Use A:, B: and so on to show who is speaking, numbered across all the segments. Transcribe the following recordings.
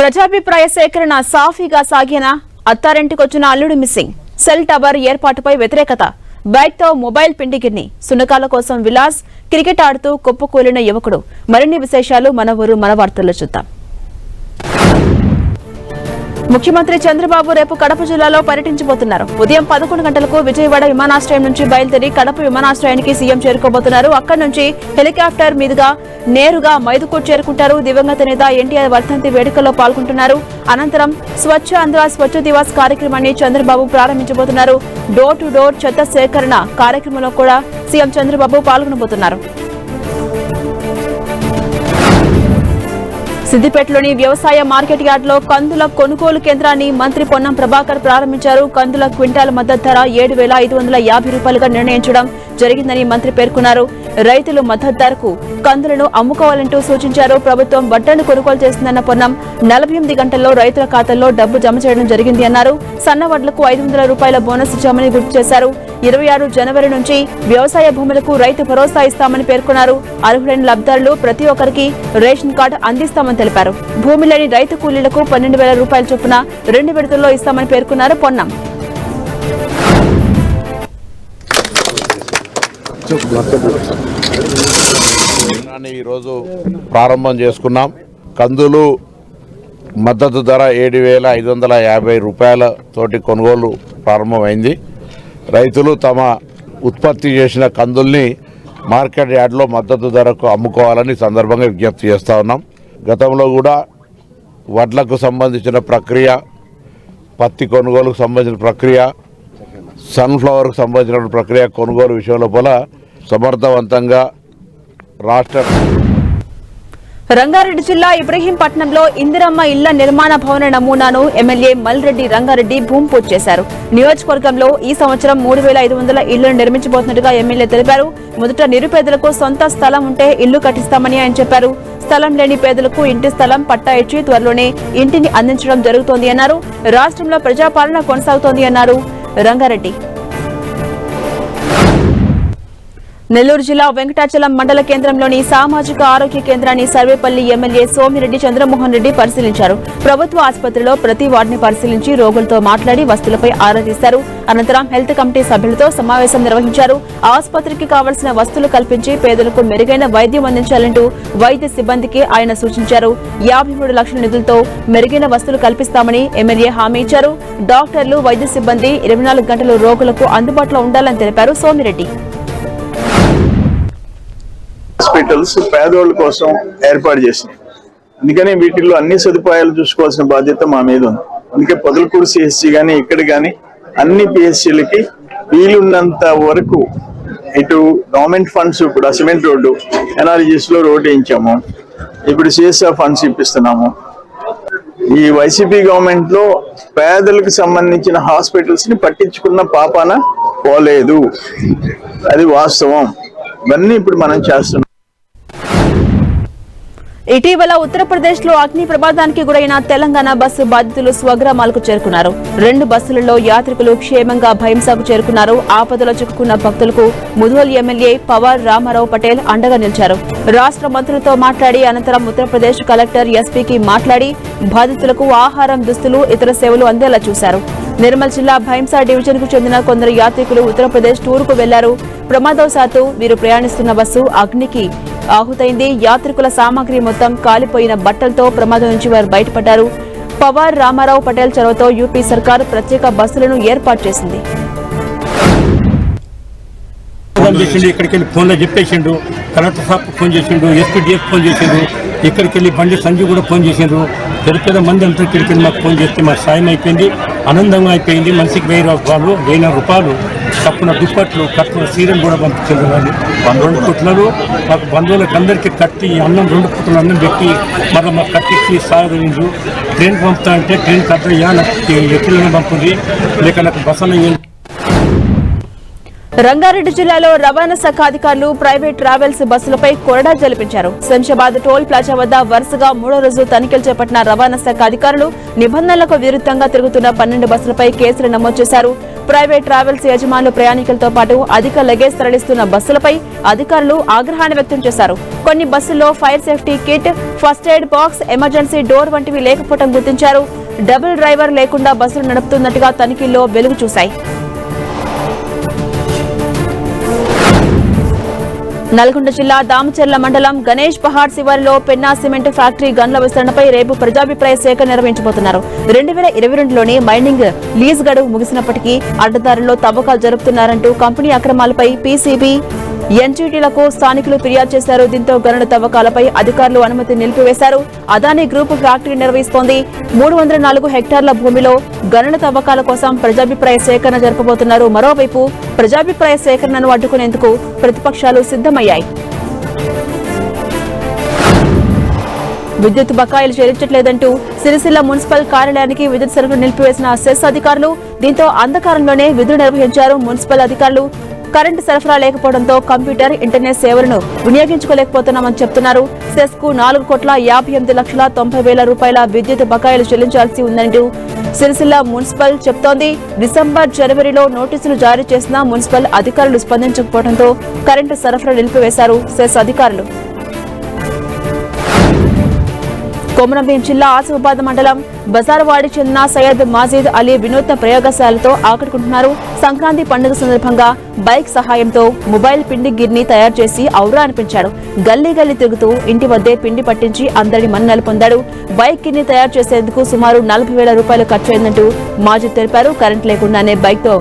A: ప్రజాభిప్రాయ సేకరణ సాఫీగా సాగిన అత్తారింటికొచ్చిన అల్లుడు మిస్సింగ్. సెల్ టవర్ ఏర్పాటుపై వ్యతిరేకత. బైక్తో మొబైల్ పిండిగిన్ని సునకాల కోసం విలాస్. క్రికెట్ ఆడుతూ కుప్పకూలిన యువకుడు. మరిన్ని విశేషాలు మన ఊరు మన వార్తల్లో చూద్దాం. ముఖ్యమంత్రి చంద్రబాబు రేపు కడప జిల్లాలో పర్యటించబోతున్నారు. ఉదయం పదకొండు గంటలకు విజయవాడ విమానాశ్రయం నుంచి బయలుదేరి కడప విమానాశ్రయానికి సీఎం చేరుకోబోతున్నారు. అక్కడి నుంచి హెలికాప్టర్ మీదుగా నేరుగా మైదుకూట్ చేరుకుంటారు. దివంగత నేత ఎన్టీఆర్ వర్ధంతి వేడుకల్లో పాల్గొంటున్నారు. అనంతరం స్వచ్ఛ ఆంధ్ర స్వచ్ఛ దివాస్ కార్యక్రమాన్ని చంద్రబాబు ప్రారంభించబోతున్నారు. డోర్ టు డోర్ చెత్త సేకరణ కార్యక్రమంలో కూడా సీఎం చంద్రబాబు పాల్గొనబోతున్నారు. సిద్దిపేటలోని వ్యవసాయ మార్కెట్ యార్డులో కందుల కొనుగోలు కేంద్రాన్ని మంత్రి పొన్నం ప్రభాకర్ ప్రారంభించారు. కందుల క్వింటాల్ మద్దతు ధర ఏడు వేల ఐదు వందల యాభై రూపాయలుగా నిర్ణయించడం జరిగిందని మంత్రి పేర్కొన్నారు. రైతులు మద్దతు ధరకు కందులను అమ్ముకోవాలంటూ సూచించారు. ప్రభుత్వం బట్టను కొనుగోలు చేస్తుందన్న పొన్నం నలభై ఎనిమిది గంటల్లో రైతుల ఖాతాల్లో డబ్బు జమ చేయడం జరిగింది అన్నారు. సన్న వడ్లకు ఐదు వందల రూపాయల బోనస్ ఇచ్చామని గుర్తు చేశారు. ఇరవై ఆరు జనవరి నుంచి వ్యవసాయ భూములకు రైతు భరోసా ఇస్తామని పేర్కొన్నారు. అర్హులైన లబ్దారులు ప్రతి ఒక్కరికి రేషన్ కార్డు అందిస్తామని తెలిపారు. భూమి లేని రైతు కూలీలకు పన్నెండు వేల రూపాయల చొప్పున రెండు విడతల్లో ఇస్తామని పేర్కొన్నారు పొన్నం.
B: ఈరోజు ప్రారంభం చేసుకున్నాం. కందులు మద్దతు ధర ఏడు వేల ఐదు వందల యాభై రూపాయల తోటి కొనుగోలు ప్రారంభమైంది. రైతులు తమ ఉత్పత్తి చేసిన కందుల్ని మార్కెట్ యార్డ్లో మద్దతు ధరకు అమ్ముకోవాలని సందర్భంగా విజ్ఞప్తి చేస్తూ ఉన్నాం. గతంలో కూడా వడ్లకు సంబంధించిన ప్రక్రియ పత్తి కొనుగోలుకు సంబంధించిన ప్రక్రియ సన్ఫ్లవర్కు సంబంధించిన ప్రక్రియ కొనుగోలు విషయం లోపల సమర్థవంతంగా రాష్ట్ర
A: రంగారెడ్డి జిల్లా ఇబ్రహీంపట్నంలో ఇందిరమ్మ ఇళ్ళ నిర్మాణ భవన నమూనాను ఎమ్మెల్యే మల్రెడ్డి రంగారెడ్డి భూమి పూజ చేశారు. నియోజకవర్గంలో ఈ సంవత్సరం మూడు వేల ఐదు వందల ఇళ్ళను నిర్మించబోతున్నట్టుగా ఎమ్మెల్యే తెలిపారు. మొదట నిరుపేదలకు సొంత స్థలం ఉంటే ఇల్లు కట్టిస్తామని ఆయన చెప్పారు. స్థలం లేని పేదలకు ఇంటి స్థలం పట్టా ఇచ్చి త్వరలోనే ఇంటిని అందించడం జరుగుతోంది అన్నారు. రాష్ట్రంలో ప్రజాపాలన కొనసాగుతోంది అన్నారు రంగారెడ్డి. నెల్లూరు జిల్లా వెంకటాచలం మండల కేంద్రంలోని సామాజిక ఆరోగ్య కేంద్రాన్ని సర్వేపల్లి ఎమ్మెల్యే సోమిరెడ్డి చంద్రమోహన్ రెడ్డి పరిశీలించారు. ప్రభుత్వ ఆసుపత్రిలో ప్రతి వార్డుని పరిశీలించి రోగులతో మాట్లాడి వస్తువులపై ఆరా తీశారు. అనంతరం హెల్త్ కమిటీ సభ్యులతో సమావేశం నిర్వహించారు. ఆసుపత్రికి కావలసిన వస్తువులు కల్పించి పేదలకు మెరుగైన వైద్యం అందించాలంటూ వైద్య సిబ్బందికి ఆయన సూచించారు. యాభై మూడు లక్షల నిధులతో మెరుగైన వస్తువులు కల్పిస్తామని ఎమ్మెల్యే హామీ ఇచ్చారు. డాక్టర్లు వైద్య సిబ్బంది ఇరవై నాలుగు గంటలు రోగులకు అందుబాటులో ఉండాలని తెలిపారు సోమిరెడ్డి.
C: హాస్పిటల్స్ పేదోళ్ళ కోసం ఏర్పాటు చేసినాయి అందుకని వీటిల్లో అన్ని సదుపాయాలు చూసుకోవాల్సిన బాధ్యత మా మీద ఉంది. అందుకే పొదలకూరు సిఎస్సి కానీ ఇక్కడ కానీ అన్ని పిఎస్సీలకి వీలున్నంత వరకు ఇటు గవర్నమెంట్ ఫండ్స్ ఇప్పుడు సిమెంట్ రోడ్డు ఎన్ఆర్జీస్లో రోడ్ వేయించాము. ఇప్పుడు సిఎస్ఆర్ ఫండ్స్ ఇప్పిస్తున్నాము. ఈ వైసీపీ గవర్నమెంట్లో పేదలకు సంబంధించిన హాస్పిటల్స్ని పట్టించుకున్న పాపాన పోలేదు. అది వాస్తవం. ఇవన్నీ ఇప్పుడు మనం చేస్తున్నాం.
A: ఇటీవల ఉత్తరప్రదేశ్లో అగ్ని ప్రమాదానికి గురైన తెలంగాణ బస్సు బాధితులు స్వగ్రామాలకు చేరుకున్నారు. రెండు బస్సులలో యాత్రికులు క్షేమంగా భయంసాకు చేరుకున్నారు. ఆపదలో చిక్కుకున్న భక్తులకు ముధోల్ ఎమ్మెల్యే పవార్ రామారావు పటేల్ అండగా నిలిచారు. రాష్ట్ర మంత్రులతో మాట్లాడి అనంతరం ఉత్తరప్రదేశ్ కలెక్టర్ ఎస్పీకి మాట్లాడి బాధితులకు ఆహారం దుస్తులు ఇతర సేవలు అందేలా చూశారు. నిర్మల్ జిల్లా భైంసా డివిజన్కు చెందిన కొందరు యాత్రికులు ఉత్తరప్రదేశ్ టూర్కు వెళ్ళారు. ప్రమాదవశాత్తు వీరు ప్రయాణిస్తున్న బస్సు అగ్నికి ఆహుతైంది. యాత్రికుల సామాగ్రి మొత్తం కాలిపోయిన బట్టలతో ప్రమాదం నుంచి వారు బయటపడ్డారు. పవార్ రామారావు పటేల్ చొరవతో యూపీ సర్కార్ ప్రత్యేక బస్సులను ఏర్పాటు చేసింది.
D: చేసిండు ఇక్కడికి వెళ్ళి ఫోన్లో చెప్పేసిండు. కలెక్టర్ సాబ్ ఫోన్ చేసిండు ఎస్పీడిఎఫ్ ఫోన్ చేసిండు. ఇక్కడికి వెళ్ళి బండి సంజయ్ కూడా ఫోన్ చేసిండ్రు పెద్ద పెద్ద మంది అంతా ఇక్కడికి వెళ్ళి మాకు ఫోన్ చేస్తే మాకు సాయం అయిపోయింది ఆనందంగా అయిపోయింది. మనిషికి వెయ్యి రూపాయలు వెయ్యి రూపాయలు తప్పున దుప్పట్లు కట్టుకున్న సీరియల్ కూడా పంపించారు వాళ్ళు. రెండు పుట్లలు మాకు బంధువులకు అందరికీ కట్టి అన్నం రెండు పుట్ల అన్నం పెట్టి మళ్ళీ మాకు కట్టించి సాగు ట్రైన్ పంపుతా అంటే ట్రైన్ కట్టయ్యా నాకు ఎత్తులను పంపుది లేక నాకు బస్సులు
A: రంగారెడ్డి జిల్లాలో రవాణా శాఖ అధికారులు ప్రైవేట్ ట్రావెల్స్ బస్సులపై కొరడా జలిపించారు. శంషాబాద్ టోల్ ప్లాజా వద్ద వరుసగా మూడో రోజు తనిఖీలు చేపట్టిన రవాణా శాఖ అధికారులు నిబంధనలకు విరుద్ధంగా తిరుగుతున్న పన్నెండు బస్సులపై కేసులు నమోదు చేశారు. ప్రైవేట్ ట్రావెల్స్ యజమానులు ప్రయాణికులతో పాటు అధిక లగేజ్ తరలిస్తున్న బస్సులపై అధికారులు ఆగ్రహాన్ని వ్యక్తం చేశారు. కొన్ని బస్సుల్లో fire safety kit first aid box emergency door వంటివి లేకపోవడం గుర్తించారు. డబుల్ డ్రైవర్ లేకుండా బస్సులు నడుపుతున్నట్టుగా తనిఖీల్లో వెలుగు చూశాయి. నల్గొండ జిల్లా దామచర్ల మండలం గణేష్ పహాడ్ శివారిలో పెన్నా సిమెంట్ ఫ్యాక్టరీ గన్ల విస్తరణపై రేపు ప్రజాభిప్రాయ సేకరణ నిర్వహించబోతున్నారు. రెండు వేల ఇరవై రెండులోనే మైనింగ్ లీజ్ గడువు ముగిసినప్పటికీ అడ్డదారుల్లో తవ్వకాలు జరుపుతున్నారంటూ కంపెనీ అక్రమాలపై పీసీబీ ఎన్జీటీలకు స్థానికులు ఫిర్యాదు చేశారు. దీంతో గనుల తవ్వకాలపై అధికారులు అనుమతి నిలిపివేశారు. అదానీ గ్రూప్ ఫ్యాక్టరీ నిర్వహిస్తోంది. మూడు వందల నాలుగు హెక్టార్ల భూమిలో గనుల తవ్వకాల కోసం ప్రజాభిప్రాయ సేకరణ జరపబోతున్నారు. మరోవైపు ప్రజాభిప్రాయ సేకరణను అడ్డుకునేందుకు ప్రతిపక్షాలు సిద్ధమయ్యాయి. విద్యుత్ బకాయిలు చెల్లించట్లేదంటూ సిరిసిల్ల మున్సిపల్ కార్యాలయానికి విద్యుత్ సరఫరా నిలిపివేసిన సెస్ అధికారులు దీంతో అంధకారంలోనే విధులు నిర్వహించారు మున్సిపల్ అధికారులు. కరెంటు సరఫరా లేకపోవడంతో కంప్యూటర్ ఇంటర్నెట్ సేవలను వినియోగించుకోలేకపోతున్నామని చెప్తున్నారు. సెస్కు నాలుగు కోట్ల యాభై ఎనిమిది లక్షల తొంభై వేల రూపాయల విద్యుత్ బకాయిలు చెల్లించాల్సి ఉందంటూ సిరిసిల్ల మున్సిపల్ చెప్తోంది. డిసెంబర్ జనవరిలో నోటీసులు జారీ చేసిన మున్సిపల్ అధికారులు స్పందించకపోవడంతో కరెంటు సరఫరా నిలిపివేశారు సెస్ అధికారులు. కొమరంభీం జిల్లా ఆసిఫాబాద్ మండలం బజార్వాడికి చెందిన సయ్యద్ మాజీద్ అలీ వినూత్న ప్రయోగశాలతో ఆకట్టుకుంటున్నారు. సంక్రాంతి పండుగ సందర్భంగా బైక్ సహాయంతో మొబైల్ పిండి గిర్ని తయారు చేసి ఔరా అనిపించాడు. గల్లీ గల్లీ తిరుగుతూ ఇంటి వద్దే పిండి పట్టించి అందరి మన్నలు పొందాడు. బైక్ గిర్ని తయారు చేసేందుకు సుమారు నలభై వేల రూపాయలు ఖర్చయిందంటూ మాజీ తెలిపారు. కరెంట్ లేకుండానే బైక్తో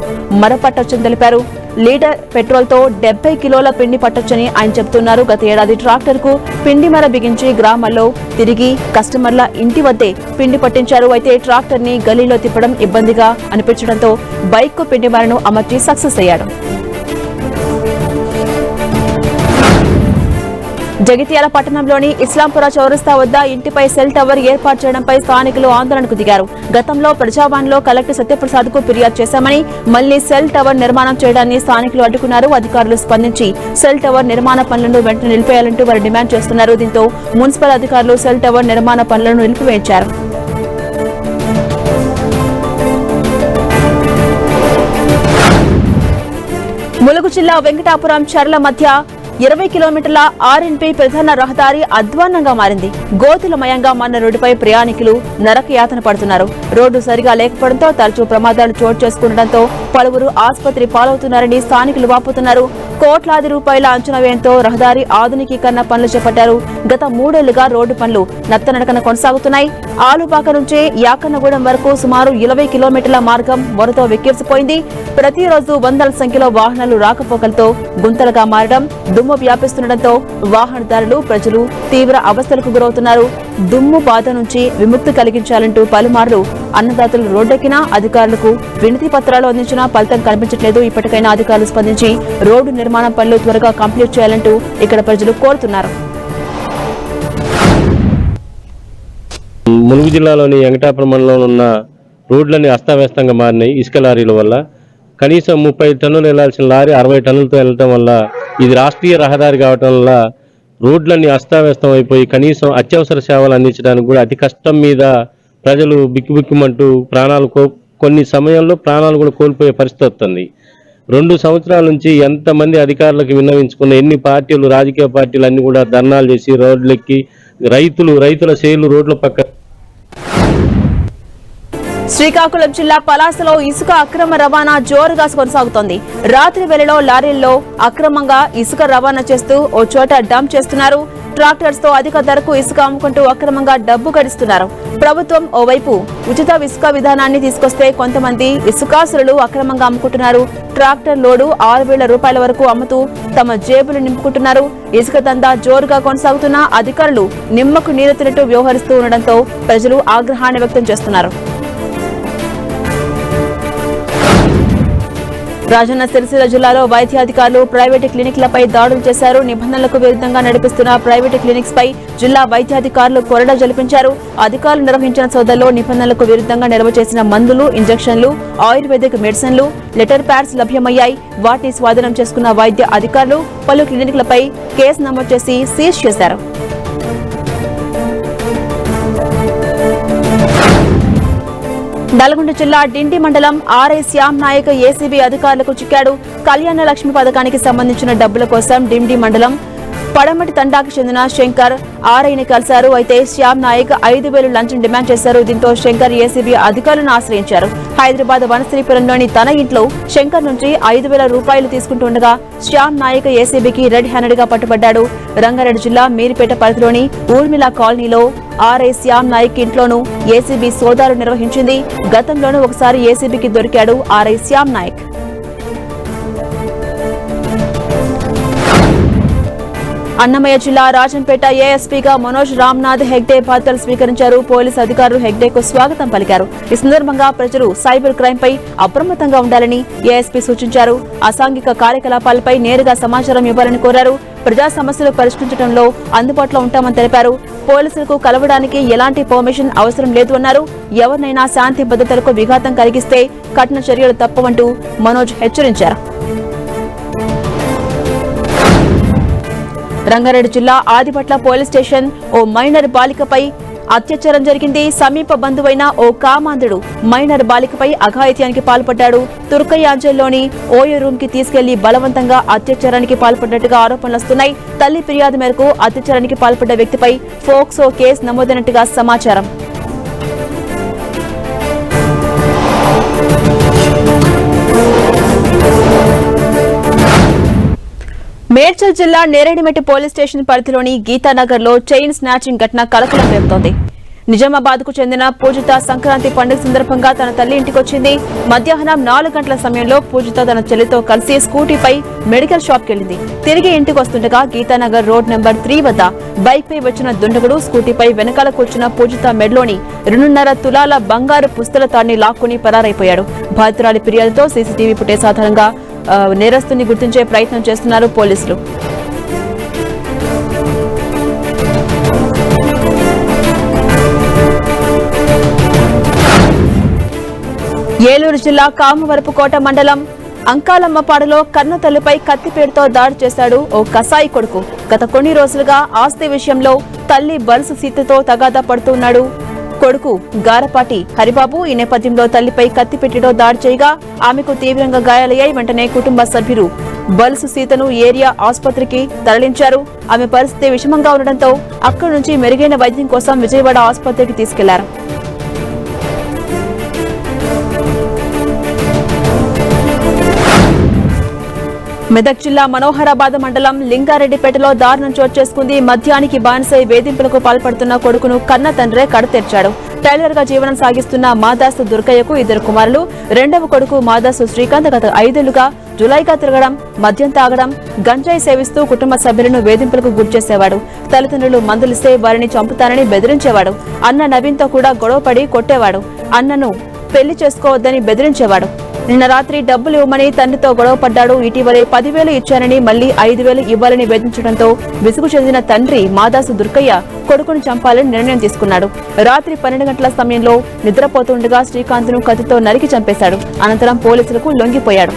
A: మరపట్టొచ్చని తెలిపారు. లీటర్ పెట్రోల్తో డెబ్బై కిలోల పిండి పట్టొచ్చని ఆయన చెబుతున్నారు. గత ఏడాది ట్రాక్టర్కు పిండి మర బిగించి గ్రామాల్లో తిరిగి కస్టమర్ల ఇంటి వద్దే పిండి పట్టించారు. అయితే ట్రాక్టర్ని గలీలో తిప్పడం ఇబ్బందిగా అనిపించడంతో బైక్కు పిండి మరను అమర్చి సక్సెస్ అయ్యాడు జగిత్యాల పట్టణంలోని ఇస్లాంపుర చౌరస్తా వద్ద ఇంటిపై సెల్ టవర్ ఏర్పాటు చేయడంపై స్థానికులు ఆందోళనకు దిగారు. గతంలో ప్రజావాణిలో కలెక్టర్ సత్యప్రసాద్కు ఫిర్యాదు చేశామని మళ్ళీ సెల్ టవర్ నిర్మాణం చేయడాన్ని స్థానికులు అడ్డుకున్నారు అధికారులు స్పందించి సెల్ టవర్ నిర్మాణ పనులను వెంటనే నిలిపేయాలంటూ వారు డిమాండ్ చేస్తున్నారు. దీంతో మున్సిపల్ అధికారులు సెల్ టవర్ నిర్మాణ పనులను నిలిపివేయించారు. ములుగు జిల్లా వెంకటాపురం చర్ల మధ్య ఇరవై కిలోమీటర్ల ఆర్ఎన్పై ప్రధాన రహదారి అధ్వాన్నంగా మారింది. గోతులమయంగా మారిన రోడ్డుపై ప్రయాణికులు నరక యాతన పడుతున్నారు. రోడ్డు సరిగా లేకపోవడంతో తరచూ ప్రమాదాలు చోటు చేసుకుండటంతో పలువురు ఆసుపత్రి పాలవుతున్నారని స్థానికులు వాపోతున్నారు. కోట్లాది రూపాయల అంచనా వ్యయంతో రహదారి ఆధునికీకరణ పనులు చేపట్టారు. గత మూడేళ్ళుగా రోడ్డు పనులు నత్తనడకన కొనసాగుతున్నాయి. ఆలుపాక నుంచి యాకన్నగూడెం వరకు సుమారు ఇరవై కిలోమీటర్ల మార్గం మొరతో వెక్కిరిసిపోయింది. ప్రతిరోజు వందల సంఖ్యలో వాహనాలు రాకపోకలతో గుంతలుగా మారడం దుమ్ము వ్యాపిస్తుండటంతో వాహనదారులు ప్రజలు తీవ్ర అవస్థలకు గురవుతున్నారు. దుమ్ము బాధ నుంచి విముక్తి కలిగించాలంటూ పలుమార్లు అన్నదాతలు రోడ్డెక్కినా అధికారులకు వినతి పత్రాలు అందించినా ఫలితం కనిపించట్లేదు. ఇప్పటికైనా అధికారులు స్పందించి రోడ్డు నిర్మాణం పనులు త్వరగా కంప్లీట్ చేయాలంటూ ఇక్కడ ప్రజలు కోరుతున్నారు.
E: ములుగు జిల్లాలోని వెంకటాపురం మండలంలో ఉన్న రోడ్లన్నీ అస్తవ్యస్తంగా మారినాయి. ఇసుక లారీల వల్ల కనీసం ముప్పై టన్నులు వెళ్ళాల్సిన లారీ అరవై టన్నులతో వెళ్ళటం వల్ల ఇది రాష్ట్రీయ రహదారి కావటం వల్ల రోడ్లన్నీ అస్తవ్యస్తం అయిపోయి కనీసం అత్యవసర సేవలు అందించడానికి కూడా అతి కష్టం మీద ప్రజలు బిక్కుబిక్కుమంటూ ప్రాణాలు కో కొన్ని సమయంలో ప్రాణాలు కూడా కోల్పోయే పరిస్థితి వస్తుంది. రెండు సంవత్సరాల నుంచి ఎంతమంది అధికారులకు విన్నవించుకున్న ఎన్ని పార్టీలు రాజకీయ పార్టీలు అన్ని కూడా ధర్నాలు చేసి రోడ్లెక్కి రైతులు రైతుల సేలు రోడ్ల పక్క
A: శ్రీకాకుళం జిల్లా పలాసలో ఇసుక అక్రమ రవాణా జోరుగా కొనసాగుతోంది. రాత్రి వేళలో లారీల్లో అక్రమంగా ఇసుక రవాణా చేస్తూ ఓ చోట డంప్ చేస్తున్నారు. ట్రాక్టర్స్తో అధిక ధరకు ఇసుక అమ్ముకుంటూ అక్రమంగా డబ్బు గడిస్తున్నారు. ప్రభుత్వం ఓవైపు ఉచిత ఇసుక విధానాన్ని తీసుకొస్తే కొంతమంది ఇసుకాసులు అక్రమంగా అమ్ముకుంటున్నారు. ట్రాక్టర్ లోడు ఆరు వేల రూపాయల వరకు అమ్ముతూ తమ జేబులు నింపుకుంటున్నారు. ఇసుక దందా జోరుగా కొనసాగుతున్న అధికారులు నిమ్మకు నీరెత్తినట్టు వ్యవహరిస్తూ ఉండడంతో ప్రజలు ఆగ్రహాన్ని వ్యక్తం చేస్తున్నారు. రాజన్న సిరిసిల్ల జిల్లాలో వైద్యాధికారులు ప్రైవేటు క్లినిక్లపై దాడులు చేశారు. నిబంధనలకు విరుద్ధంగా నడిపిస్తున్న ప్రైవేటు క్లినిక్స్ పై జిల్లా వైద్యాధికారులు కొరడ జలిపించారు అధికారులు నిర్వహించిన సోదల్లో నిబంధనలకు విరుద్ధంగా నిల్వ చేసిన మందులు ఇంజెక్షన్లు ఆయుర్వేదిక్ మెడిసిన్లు లెటర్ ప్యాడ్స్ లభ్యమయ్యాయి. వాటిని స్వాధీనం చేసుకున్న వైద్య అధికారులు పలు క్లినిక్లపై కేసు నమోదు చేసి సీజ్ చేశారు. నల్గొండ జిల్లా డిండి మండలం ఆర్ఐ శ్యామ్ నాయక్ ఏసీబీ అధికారులకు చిక్కాడు. కళ్యాణ లక్ష్మి పథకానికి సంబంధించిన డబ్బుల కోసం డిండి మండలం పడమటి తండాకు చెందిన శంకర్ ఆర్ఐని కలిశారు. అయితే శ్యామ్ నాయక్ ఐదు వేలు లంచం డిమాండ్ చేశారు. దీంతో శంకర్ ఏసీబీ అధికారులను ఆశ్రయించారు. హైదరాబాద్ వనశ్రీపురంలోని తన ఇంట్లో శంకర్ నుంచి ఐదు వేల రూపాయలు తీసుకుంటుండగా శ్యామ్ నాయక్ ఏసీబీకి రెడ్ హ్యాండెడ్గా పట్టుబడ్డాడు. రంగారెడ్డి జిల్లా మీరిపేట పరిధిలోని ఊర్మిళ కాలనీలో ఆర్ఐ శ్యామ్ నాయక్ ఇంట్లోనూ ఏసీబీ సోదాలు నిర్వహించింది. గతంలోనూ ఒకసారి ఏసీబీకి దొరికాడు ఆర్ఐ శ్యామ్ నాయక్. అన్నమయ్య జిల్లా రాజంపేట ఏఎస్పీగా మనోజ్ రామ్నాథ్ హెగ్డే బాధ్యతలు స్వీకరించారు. పోలీసు అధికారులు హెగ్డేకు స్వాగతం పలికారు. ఈ సందర్భంగా ప్రజలు సైబర్ క్రైమ్ పై అప్రమత్తంగా ఉండాలని ఏఎస్పీ సూచించారు. అసాంఘిక కార్యకలాపాలపై నేరుగా సమాచారం ఇవ్వాలని కోరారు. ప్రజా సమస్యలు పరిష్కరించడంలో అందుబాటులో ఉంటామని తెలిపారు. పోలీసులకు కలవడానికి ఎలాంటి పర్మిషన్ అవసరం లేదు అన్నారు. ఎవరినైనా శాంతి భద్రతలకు విఘాతం కలిగిస్తే కఠిన చర్యలు తప్పవంటూ మనోజ్ హెచ్చరించారు. రంగారెడ్డి జిల్లా ఆదిపట్ల పోలీస్ స్టేషన్ ఓ మైనర్ బాలికపై అత్యాచారం జరిగింది. సమీప బంధువైన ఓ కామాంధుడు మైనర్ బాలికపై అఘాయిత్యానికి పాల్పడ్డాడు. తుర్కయాంజల్లోని ఓయో రూమ్కి తీసుకెళ్ళి బలవంతంగా అత్యాచారానికి పాల్పడినట్టుగా ఆరోపణలు వస్తున్నాయి. తల్లి ఫిర్యాదు మేరకు అత్యాచారానికి పాల్పడ్డ వ్యక్తిపై ఫోక్సో కేసు నమోదైనట్టుగా సమాచారం. మేడ్చల్ జిల్లా నేరేడిమెట్టి పోలీస్ స్టేషన్ పరిధిలోని గీతానగర్లో చైన్ స్నాచింగ్ ఘటన కలకలం రేపుతోంది. నిజామాబాద్కు చెందిన పూజిత సంక్రాంతి పండుగ సందర్భంగా తన తల్లి ఇంటికొచ్చింది. మధ్యాహ్నం నాలుగు గంటల సమయంలో పూజిత తన చెల్లితో కలిసి స్కూటీపై మెడికల్ షాప్ కెళ్ళింది తిరిగి ఇంటికి వస్తుండగా గీతానగర్ రోడ్ నెంబర్ త్రీ వద్ద బైక్ పై వచ్చిన దుండగుడు స్కూటీపై వెనకాల కూర్చున్న పూజిత మెడ్లోని రెండున్నర తులాల బంగారు పుస్తల తాడిని లాక్కుని పరారైపోయాడు. బాధితురాలి ఫిర్యాదుతో సీసీటీవీ ఫుటేజ్ ఆధారంగా నేరస్తుని గుర్తించే ప్రయత్నం చేస్తున్నారు పోలీసులు. ఏలూరు జిల్లా కామవరపుకోట మండలం అంకాలమ్మపాడులో కన్న తల్లిపై కత్తిపేరుతో దాడి చేశాడు ఓ కసాయి కొడుకు. గత కొన్ని రోజులుగా ఆస్తి విషయంలో తల్లి బరుసు సీతతో తగాదా పడుతున్నాడు కొడుకు గారపాటి హరిబాబు ఈ నేపథ్యంలో తల్లిపై కత్తిపెట్టితో దాడి చేయగా ఆమెకు తీవ్రంగా గాయాలయ్యాయి. వెంటనే కుటుంబ సభ్యులు బలుసు సీతను ఏరియా ఆసుపత్రికి తరలించారు. ఆమె పరిస్థితి విషమంగా ఉండడంతో అక్కడి నుంచి మెరుగైన వైద్యం కోసం విజయవాడ ఆసుపత్రికి తీసుకెళ్ళారు. మెదక్ జిల్లా మనోహరాబాద్ మండలం లింగారెడ్డిపేటలో దారుణం చోటు చేసుకుంది. మద్యానికి బానిసై వేధింపులకు పాల్పడుతున్న కొడుకును కన్న తండ్రే కడతెర్చాడు. టైలర్గా జీవనం సాగిస్తున్న మాదాసు దుర్గయ్యకు ఇద్దరు కుమారులు. రెండవ కొడుకు మాదాసు శ్రీకాంత్ గత ఐదేళ్ళుగా జులైగా తిరగడం మద్యం తాగడం గంజాయి సేవిస్తూ కుటుంబ సభ్యులను వేధింపులకు గురిచేసేవాడు తల్లిదండ్రులు మందులిస్తే వారిని చంపుతానని బెదిరించేవాడు. అన్న నవీన్తో కూడా గొడవపడి కొట్టేవాడు. అన్నను పెళ్ళి చేసుకోవద్దని బెదిరించేవాడు. నిన్న రాత్రి డబ్బులు ఇవ్వమని తండ్రితో గొడవ పడ్డాడు. ఇటీవలే పదివేలు ఇచ్చానని మళ్ళీ ఐదు వేలు ఇవ్వాలని వేధించడంతో విసుగు చెందిన తండ్రి మాదాసు దుర్గయ్య కొడుకును చంపాలని నిర్ణయం తీసుకున్నాడు. రాత్రి పన్నెండు గంటల సమయంలో నిద్రపోతుండగా శ్రీకాంత్ను కత్తితో నరికి చంపేశాడు. అనంతరం పోలీసులకు లొంగిపోయాడు.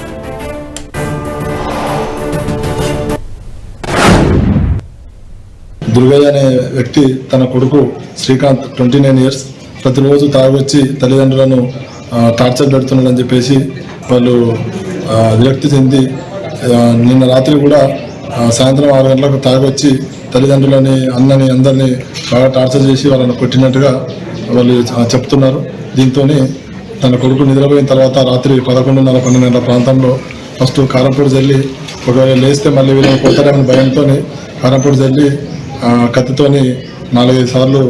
F: దుర్గయ్య అనే వ్యక్తి తన కొడుకు శ్రీకాంత్ ట్వంటీ నైన్ ఇయర్స్ ప్రతిరోజు తాగొచ్చి తల్లిదండ్రులను టార్చర్ పెడుతున్నాడని చెప్పేసి వాళ్ళు విరక్తి చెంది నిన్న రాత్రి కూడా సాయంత్రం ఆరు గంటలకు తాగొచ్చి తల్లిదండ్రులని అన్నని అందరినీ బాగా టార్చర్ చేసి వాళ్ళని కొట్టినట్టుగా వాళ్ళు చెప్తున్నారు. దీంతో తన కొడుకు నిద్రపోయిన తర్వాత రాత్రి పదకొండున్నర పన్నెండు గంటల ప్రాంతంలో ఫస్ట్ కారంపూడి జల్లి ఒకవేళ లేస్తే మళ్ళీ వీళ్ళని కొడతారని భయంతో కారంపూడి జల్లి కత్తితోని నాలుగైదు సార్లు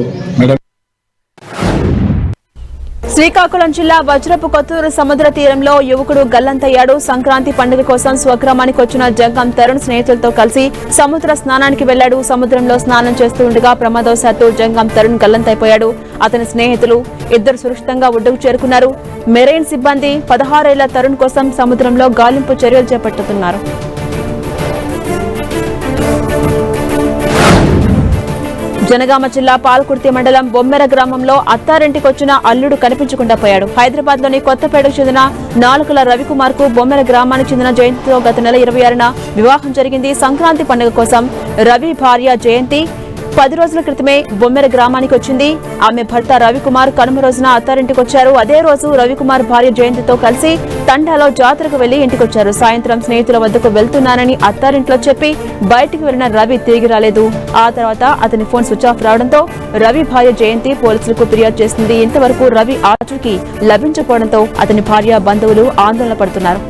A: శ్రీకాకుళం జిల్లా వజ్రపు కొత్తూరు సముద్ర తీరంలో యువకుడు గల్లంతయ్యాడు. సంక్రాంతి పండుగ కోసం స్వగ్రామానికి వచ్చిన జంగం తరుణ్ స్నేహితులతో కలిసి సముద్ర స్నానానికి వెళ్ళాడు సముద్రంలో స్నానం చేస్తూ ఉండగా ప్రమాదవశాత్తు జంగం తరుణ్ గల్లంతైపోయాడు. అతని స్నేహితులు ఇద్దరు సురక్షితంగా ఒడ్డుకు చేరుకున్నారు. మెరైన్ సిబ్బంది పదహారేళ్ళ తరుణ్ కోసం సముద్రంలో గాలింపు చర్యలు చేపట్టుతున్నారు. జనగామ జిల్లా పాల్కుర్తి మండలం బొమ్మెర గ్రామంలో అత్తారింటికొచ్చిన అల్లుడు కనిపించకుండా పోయాడు. హైదరాబాద్లోని కొత్తపేటకు చెందిన నాలుకల రవికుమార్కు బొమ్మెర గ్రామానికి చెందిన జయంతితో గత నెల ఇరవై ఆరున వివాహం జరిగింది. సంక్రాంతి పండుగ కోసం రవి భార్య జయంతి పది రోజుల క్రితమే బొమ్మెర గ్రామానికి వచ్చింది. ఆమె భర్త రవికుమార్ కనుమ రోజున అత్తారింటికి వచ్చారు అదే రోజు రవికుమార్ భార్య జయంతితో కలిసి తండాలో జాతరకు వెళ్ళి ఇంటికొచ్చారు. సాయంత్రం స్నేహితుల వద్దకు వెళ్తున్నానని అత్తారింట్లో చెప్పి బయటికి వెళ్ళిన రవి తిరిగి రాలేదు. ఆ తర్వాత అతని ఫోన్ స్విచ్ ఆఫ్ రావడంతో రవి భార్య జయంతి పోలీసులకు ఫిర్యాదు చేసింది ఇంతవరకు రవి ఆచూకీ లభించకపోవడంతో అతని భార్య బంధువులు ఆందోళన పడుతున్నారు.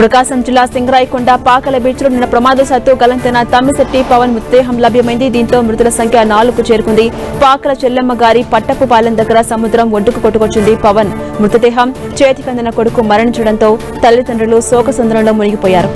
A: ప్రకాశం జిల్లా సింగరాయకొండ పాకల బీచ్లో నిన్న ప్రమాదశాత్తు గలంతెన తమ్మిశెట్టి పవన్ మృతదేహం లభ్యమైంది. దీంతో మృతుల సంఖ్య నాలుగు చేరుకుంది. పాకల చెల్లెమ్మ గారి పట్టపు పాలెం దగ్గర సముద్రం ఒడ్డుకు కొట్టుకొచ్చింది పవన్. మృతదేహం చేతికందిన కొడుకు మరణించడంతో తల్లిదండ్రులు శోకసుందరంలో మునిగిపోయారు.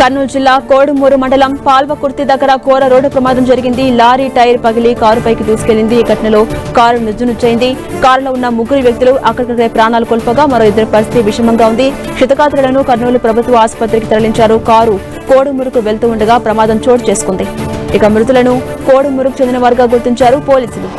A: కర్నూలు జిల్లా కోడుమూరు మండలం పాల్వకుర్తి దగ్గర ఘోర రోడ్డు ప్రమాదం జరిగింది. లారీ టైర్ పగిలి కారుపైకి దూసుకెళ్ళింది. ఈ ఘటనలో కారు నుజ్జునుచ్చైంది కారులో ఉన్న ముగ్గురు వ్యక్తులు అక్కడికక్కడే ప్రాణాలు కోల్పోగా మరో ఇద్దరు పరిస్థితి విషమంగా ఉంది. క్షతగాత్రులను కర్నూలు ప్రభుత్వ ఆసుపత్రికి తరలించారు. కారు కోడుమూరుకు వెళ్తూ ఉండగా ప్రమాదం చోటు చేసుకుంది. ఇక మృతులను కోడుమూరుకు చెందిన వారుగా గుర్తించారు పోలీసులు.